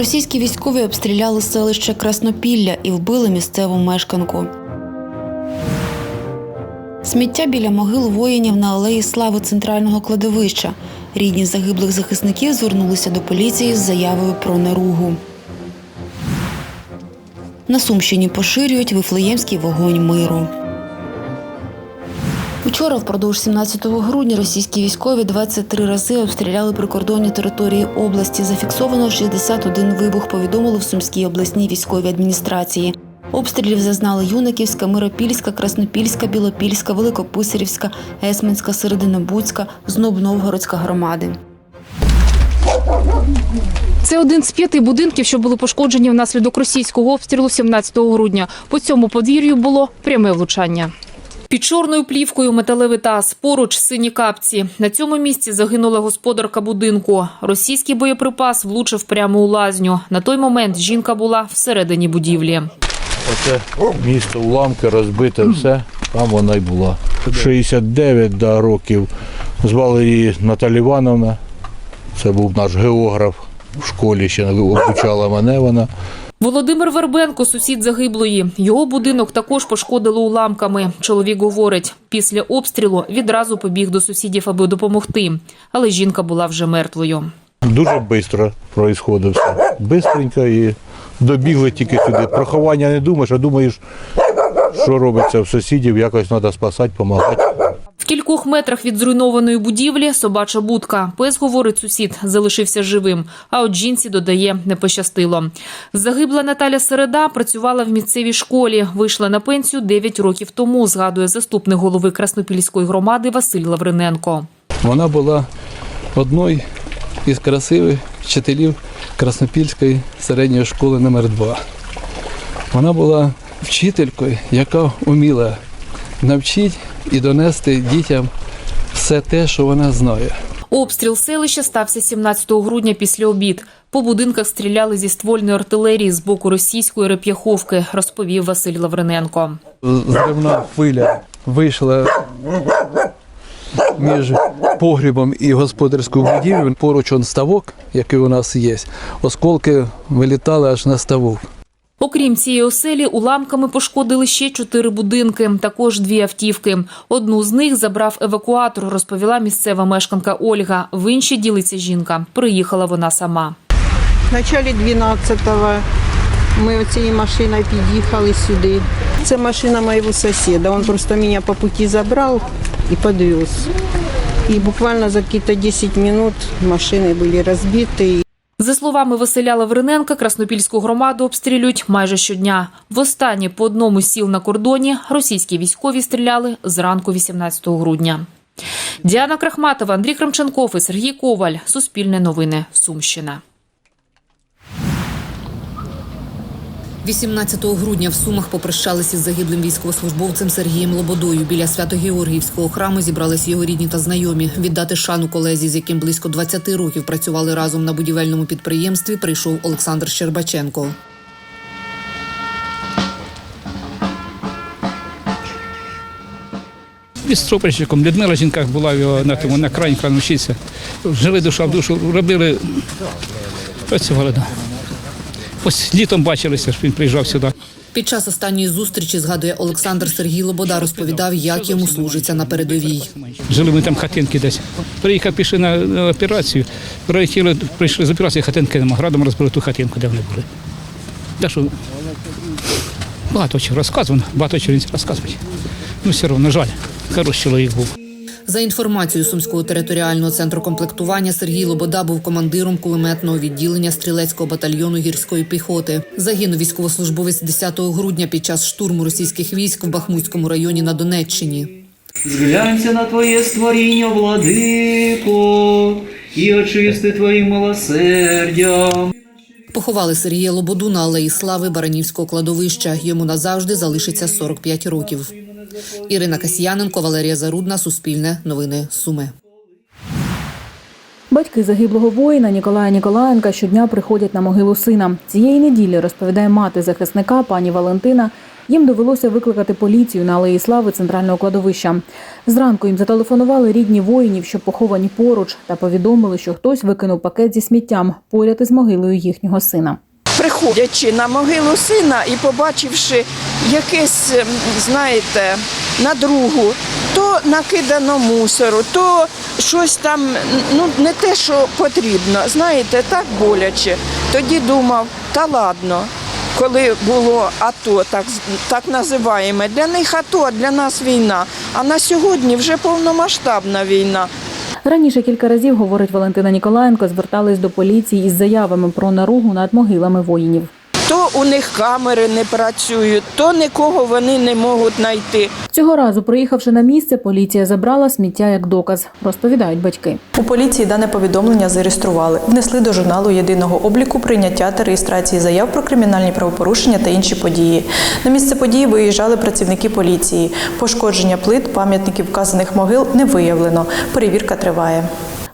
Російські військові обстріляли селище Краснопілля і вбили місцеву мешканку. Сміття біля могил воїнів на алеї слави центрального кладовища. Рідні загиблих захисників звернулися до поліції з заявою про наругу. На Сумщині поширюють вифлеємський вогонь миру. Учора, впродовж 17 грудня, російські військові 23 рази обстріляли прикордонні території області. Зафіксовано 61 вибух, повідомили в Сумській обласній військовій адміністрації. Обстрілів зазнали Юниківська, Миропільська, Краснопільська, Білопільська, Великописарівська, Есменська, Серединобудська, Зноб-Новгородська громади. Це один з п'яти будинків, що були пошкоджені внаслідок російського обстрілу 17 грудня. По цьому подвір'ю було пряме влучання. Під чорною плівкою металевий таз, поруч сині капці. На цьому місці загинула господарка будинку. Російський боєприпас влучив прямо у лазню. На той момент жінка була всередині будівлі. Оце місто уламки, розбите все, там вона й була. 69 да, років. Звали її Наталя Івановна. Це був наш географ в школі, ще обучала мене вона. Володимир Вербенко, сусід загиблої. Його будинок також пошкодило уламками. Чоловік говорить, після обстрілу відразу побіг до сусідів, аби допомогти. Але жінка була вже мертвою. Дуже швидко відбувалося. Бистренько і добігли тільки сюди. Про ховання не думаєш, а думаєш, що робиться в сусідів, якось треба спасати, допомагати. В кількох метрах від зруйнованої будівлі собача будка. Пес, говорить сусід, залишився живим. А от жінці додає, не пощастило. Загибла Наталя Середа працювала в місцевій школі. Вийшла на пенсію 9 років тому, згадує заступник голови Краснопільської громади Василь Лавриненко. Вона була одною із красивих вчителів Краснопільської середньої школи номер 2 Вона була вчителькою, яка вміла навчити і донести дітям все те, що вона знає. Обстріл селища стався 17 грудня після обід. По будинках стріляли зі ствольної артилерії з боку російської реп'яховки, розповів Василь Лавриненко. Зривна хвиля вийшла між погрібом і господарською будівлею. Поруч он ставок, який у нас є. Осколки вилітали аж на ставок. Окрім цієї оселі, уламками пошкодили ще чотири будинки, також дві автівки. Одну з них забрав евакуатор, розповіла місцева мешканка Ольга. В іншій ділиться жінка. Приїхала вона сама. В началі 12-го ми оцією машиною під'їхали сюди. Це машина моєго сусіда. Він просто мене по путі забрав і підвез. І буквально за якісь 10 минут машини були розбиті. За словами Василя Лавриненка, Краснопільську громаду обстрілюють майже щодня. Востаннє по одному сіл на кордоні російські військові стріляли зранку 18 грудня. Діана Крахматова, Андрій Кремченков і Сергій Коваль. Суспільне новини. Сумщина. 18 грудня в Сумах попрощалися з загиблим військовослужбовцем Сергієм Лободою. Біля Свято-Георгіївського храму зібралися його рідні та знайомі. Віддати шану колезі, з яким близько 20 років працювали разом на будівельному підприємстві. Прийшов Олександр Щербаченко. Із стропольщиком Людмила жінка була його на тому на крані вчитися. Жили душа в душу, робили, працювали. Да. Ось літом бачилися, що він приїжджав сюди. Під час останньої зустрічі згадує Олександр Сергій Лобода, розповідав, як йому служиться на передовій. Жили ми там хатинки десь. Приїхав, пішли на, операцію, прилетіли, прийшли з операції, хатинки нема. Градом розбили ту хатинку, де вони були. Так що багато чого розказувано, багато чого він розказує. Ну, все одно, жаль, хороший чоловік був. За інформацією Сумського територіального центру комплектування, Сергій Лобода був командиром кулеметного відділення стрілецького батальйону гірської піхоти. Загинув військовослужбовець 10 грудня під час штурму російських військ в Бахмутському районі на Донеччині. Зглянься на Твоє створіння, владико, і очисти Твоїм милосердям. Поховали Сергія Лободу на алеї Слави Баранівського кладовища. Йому назавжди залишиться 45 років. Ірина Касьяненко, Валерія Зарудна, Суспільне, Новини Суми. Батьки загиблого воїна Ніколая Ніколаєнка щодня приходять на могилу сина. Цієї неділі розповідає мати захисника пані Валентина. Їм довелося викликати поліцію на алеї слави центрального кладовища. Зранку їм зателефонували рідні воїнів, що поховані поруч, та повідомили, що хтось викинув пакет зі сміттям поряд із могилою їхнього сина. Приходячи на могилу сина і побачивши якесь, ем, знаєте, на другу, то накидано мусору, то щось там, ну не те, що потрібно. Знаєте, так боляче. Тоді думав, та ладно. Коли було АТО, так, так називаємо, для них АТО, а для нас війна. А на сьогодні вже повномасштабна війна. Раніше кілька разів, говорить Валентина Ніколаєнко, звертались до поліції із заявами про наругу над могилами воїнів. То у них камери не працюють, то нікого вони не можуть знайти. Цього разу, приїхавши на місце, поліція забрала сміття як доказ, розповідають батьки. У поліції дане повідомлення зареєстрували, внесли до журналу єдиного обліку прийняття та реєстрації заяв про кримінальні правопорушення та інші події. На місце події виїжджали працівники поліції. Пошкодження плит, пам'ятників вказаних могил не виявлено. Перевірка триває.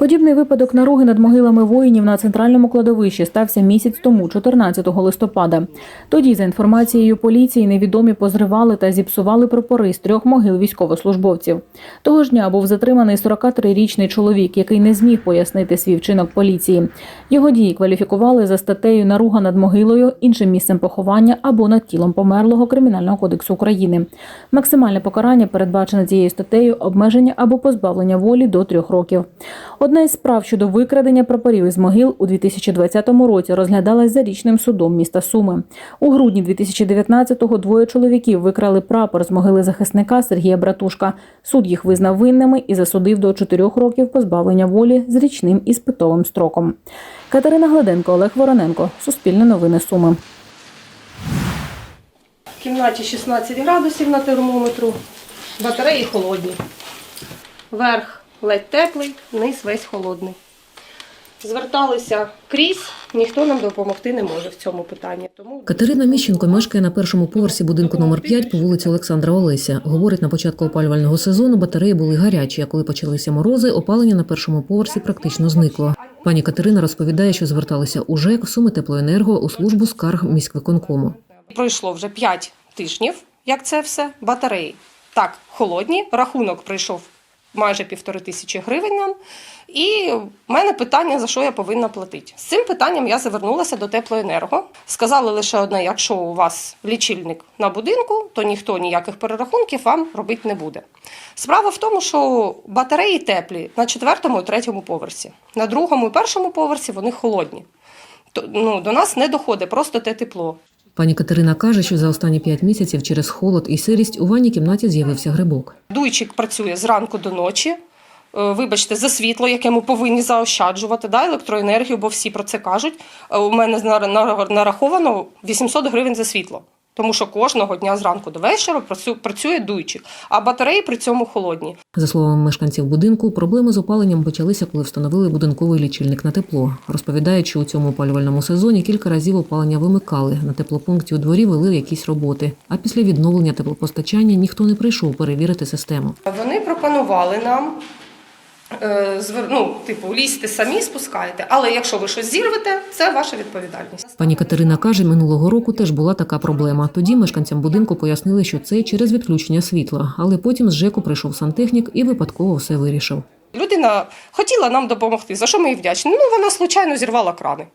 Подібний випадок наруги над могилами воїнів на центральному кладовищі стався місяць тому, 14 листопада. Тоді, за інформацією поліції, невідомі позривали та зіпсували прапори з трьох могил військовослужбовців. Того ж дня був затриманий 43-річний чоловік, який не зміг пояснити свій вчинок поліції. Його дії кваліфікували за статтею наруга над могилою, іншим місцем поховання або над тілом померлого Кримінального кодексу України. Максимальне покарання передбачене цією статтею обмеження або позбавлення волі до трьох років. Одна із справ щодо викрадення прапорів із могил у 2020 році розглядалась за річним судом міста Суми. У грудні 2019-го двоє чоловіків викрали прапор з могили захисника Сергія Братушка. Суд їх визнав винними і засудив до чотирьох років позбавлення волі з річним іспитовим строком. Катерина Гладенко, Олег Вороненко. Суспільне новини Суми. В кімнаті 16 градусів на термометру, батареї холодні. Верх ледь теплий, низ весь холодний. Зверталися крізь, ніхто нам допомогти не може в цьому питанні. Тому Катерина Міщенко мешкає на першому поверсі будинку номер 5 по вулиці Олександра Олеся. Говорить, на початку опалювального сезону батареї були гарячі, а коли почалися морози, опалення на першому поверсі практично зникло. Пані Катерина розповідає, що зверталися у ЖЕК, Суми Теплоенерго у службу скарг міськвиконкому. пройшло вже 5 тижнів, як це все, батареї. Так, холодні, рахунок прийшов майже півтори тисячі гривень. І в мене питання, за що я повинна платити. З цим питанням я завернулася до теплоенерго. Сказали лише одне: якщо у вас лічильник на будинку, то ніхто ніяких перерахунків вам робити не буде. Справа в тому, що батареї теплі на четвертому і третьому поверсі. На другому і першому поверсі вони холодні. То, ну, до нас не доходить просто те тепло. Пані Катерина каже, що за останні п'ять місяців через холод і сирість у ванній кімнаті з'явився грибок. Дуйчик працює зранку до ночі. Е, Вибачте, за світло, яке ми повинні заощаджувати, да, електроенергію, бо всі про це кажуть. Е, У мене нараховано 800 гривень за світло. Тому що кожного дня зранку до вечора працю- працює дуйчик, а батареї при цьому холодні. За словами мешканців будинку, проблеми з опаленням почалися, коли встановили будинковий лічильник на тепло. Розповідають, що у цьому опалювальному сезоні кілька разів опалення вимикали. На теплопункті у дворі вели якісь роботи. А після відновлення теплопостачання ніхто не прийшов перевірити систему. Вони пропонували нам. Ну, типу, лізьте самі, спускайте, але якщо ви щось зірвете, це ваша відповідальність. Пані Катерина каже, минулого року теж була така проблема. Тоді мешканцям будинку пояснили, що це через відключення світла, але потім з ЖЕКу прийшов сантехнік і випадково все вирішив. Людина хотіла нам допомогти, за що ми їй вдячні. Ну, вона случайно зірвала крани.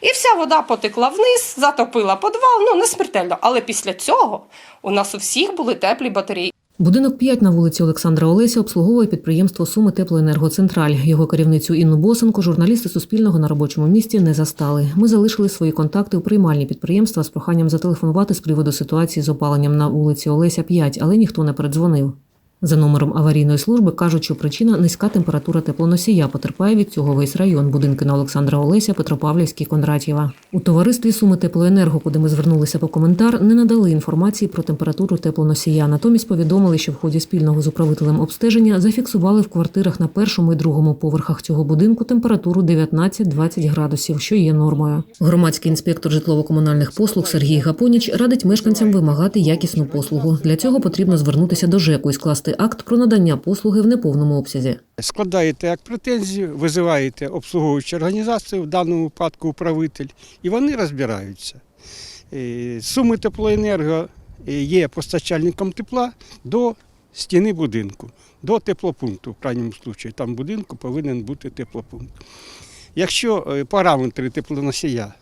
І вся вода потекла вниз, затопила підвал, ну не смертельно. Але після цього у нас у всіх були теплі батареї. Будинок 5 на вулиці Олександра Олеся обслуговує підприємство Суми Теплоенергоцентраль. Його керівницю Інну Босенко журналісти Суспільного на робочому місці не застали. Ми залишили свої контакти у приймальні підприємства з проханням зателефонувати з приводу ситуації з опаленням на вулиці Олеся 5, але ніхто не передзвонив. За номером аварійної служби кажуть, що причина низька температура теплоносія. Потерпає від цього весь район. Будинки на Олександра Олеся, Петропавлівський, Кондратєва. У товаристві Суми Теплоенерго, куди ми звернулися по коментар, не надали інформації про температуру теплоносія. Натомість повідомили, що в ході спільного з управителем обстеження зафіксували в квартирах на першому і другому поверхах цього будинку температуру 19-20 градусів, що є нормою. Громадський інспектор житлово-комунальних послуг Сергій Гапоніч радить мешканцям вимагати якісну послугу. Для цього потрібно звернутися до ЖЕКу і скласти акт про надання послуги в неповному обсязі. Складаєте як претензію, визиваєте обслуговуючу організацію, в даному випадку управитель, і вони розбираються. Е, Суми теплоенерго е, є постачальником тепла до стіни будинку, до теплопункту, в крайньому випадку. Там в будинку повинен бути теплопункт. Якщо е, параметри теплоносія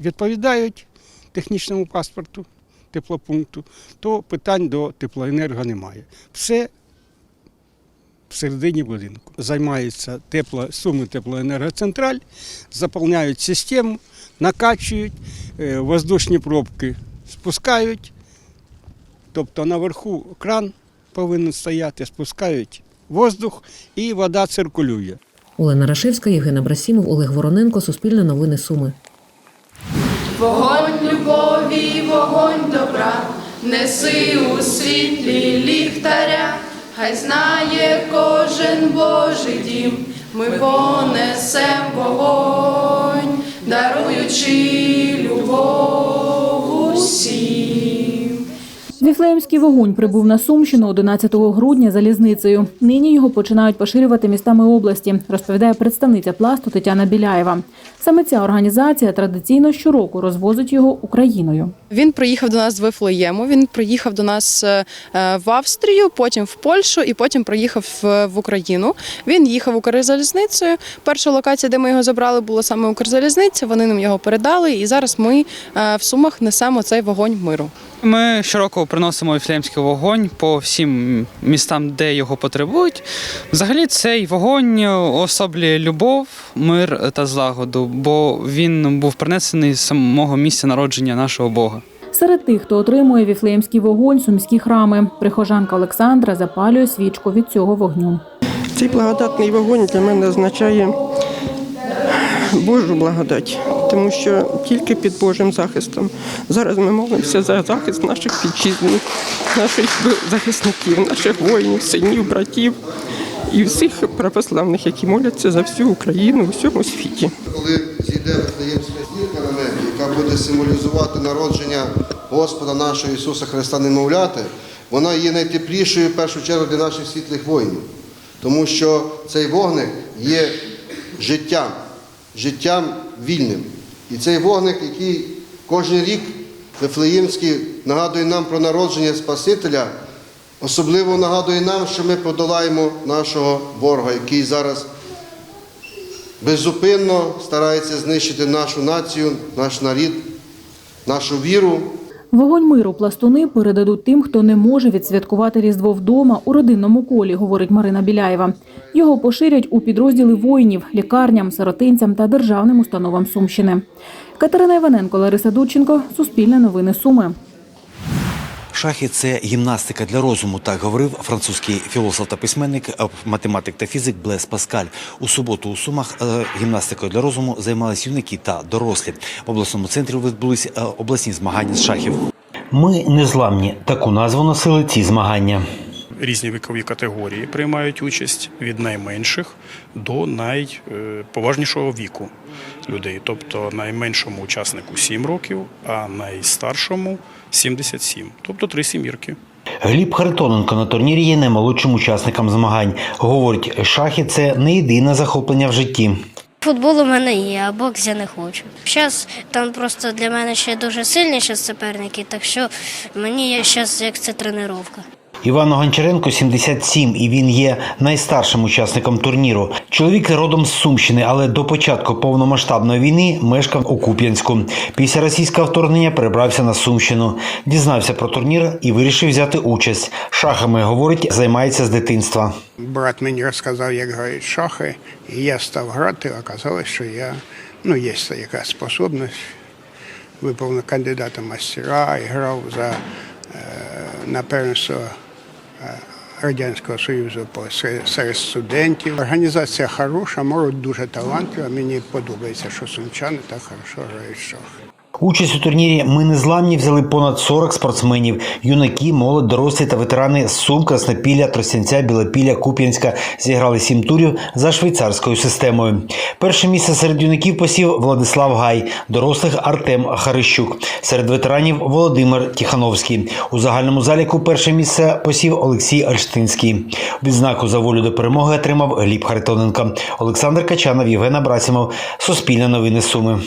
відповідають технічному паспорту теплопункту, то питань до теплоенерго немає. Все всередині будинку. Займається тепло, суми теплоенергоцентраль, заповняють систему, накачують, е, воздушні пробки спускають. Тобто наверху кран повинен стояти, спускають воздух і вода циркулює. Олена Рашевська, Євген Абрасімов, Олег Вороненко, Суспільне новини Суми. Вогонь любові, вогонь добра, неси у світлі ліхтаря, хай знає кожен Божий дім, ми понесем вогонь, даруючи любов Віфлеємський вогонь прибув на Сумщину 11 грудня залізницею. Нині його починають поширювати містами області, розповідає представниця пласту Тетяна Біляєва. Саме ця організація традиційно щороку розвозить його Україною. Він приїхав до нас з Вифлеєму, він приїхав до нас е, в Австрію, потім в Польщу і потім приїхав в в Україну. Він їхав Укрзалізницею. Перша локація, де ми його забрали, була саме Укрзалізниця. Вони нам його передали, і зараз ми е, в Сумах несемо цей вогонь миру. Ми щороку приносимо віфлеємський вогонь по всім містам, де його потребують. Взагалі, цей вогонь особлює любов, мир та злагоду, бо він був принесений з самого місця народження нашого Бога. Серед тих, хто отримує віфлеємський вогонь, сумські храми. Прихожанка Олександра запалює свічку від цього вогню. Цей благодатний вогонь для мене означає Божу благодать, тому що тільки під Божим захистом. Зараз ми молимося за захист наших вітчизни, наших захисників, наших воїнів, синів, братів і всіх православних, які моляться за всю Україну у всьому світі. Коли зійде Вифлеємська на небі, яка буде символізувати народження Господа нашого Ісуса Христа немовляти, вона є найтеплішою в першу чергу для наших світлих воїнів. Тому що цей вогник є життям, життям вільним. І цей вогник, який кожен рік Вифлеємський нагадує нам про народження Спасителя, особливо нагадує нам, що ми подолаємо нашого ворога, який зараз беззупинно старається знищити нашу націю, наш нарід, нашу віру. Вогонь миру пластуни передадуть тим, хто не може відсвяткувати Різдво вдома у родинному колі, говорить Марина Біляєва. Його поширять у підрозділи воїнів, лікарням, сиротинцям та державним установам Сумщини. Катерина Іваненко, Лариса Дудченко, Суспільне новини Суми. Шахи це гімнастика для розуму, так говорив французький філософ та письменник, математик та фізик Блес Паскаль. У суботу у Сумах е, гімнастикою для розуму займалися юнаки та дорослі. В обласному центрі відбулись е, обласні змагання з шахів. Ми незламні. Таку назву носили ці змагання. Різні вікові категорії приймають участь від найменших до найповажнішого віку людей. Тобто найменшому учаснику 7 років, а найстаршому 77, тобто три сімірки. Гліб Харитоненко на турнірі є наймолодшим учасником змагань. Говорить, шахи це не єдине захоплення в житті. Футбол у мене є, а бокс я не хочу. Зараз там просто для мене ще дуже сильні ще суперники, так що мені зараз як це тренування. Івану Гончаренко 77, і він є найстаршим учасником турніру. Чоловік родом з Сумщини, але до початку повномасштабної війни мешкав у Куп'янську. Після російського вторгнення перебрався на Сумщину, дізнався про турнір і вирішив взяти участь. Шахами говорить, займається з дитинства. Брат мені розказав, як грають шахи, і я став грати, оказалось, що я, ну, є яка способність. Випав на кандидата мастера і грав за е, на е, Радянського Союзу серед студентів. Організація хороша, молодь дуже талантлива. Мені подобається, що сумчани так хорошо грають в шахи. Участь у турнірі Ми незламні взяли понад 40 спортсменів: юнаки, молодь, дорослі та ветерани з Сум, Краснопілля, Тростянця, Білопілля, Куп'янська зіграли сім турів за швейцарською системою. Перше місце серед юнаків посів Владислав Гай, дорослих Артем Харищук. Серед ветеранів Володимир Тіхановський. У загальному заліку перше місце посів Олексій Альштинський. Відзнаку за волю до перемоги отримав Гліб Харитоненко. Олександр Качанов, Євген Абрасімов. Суспільне новини Суми.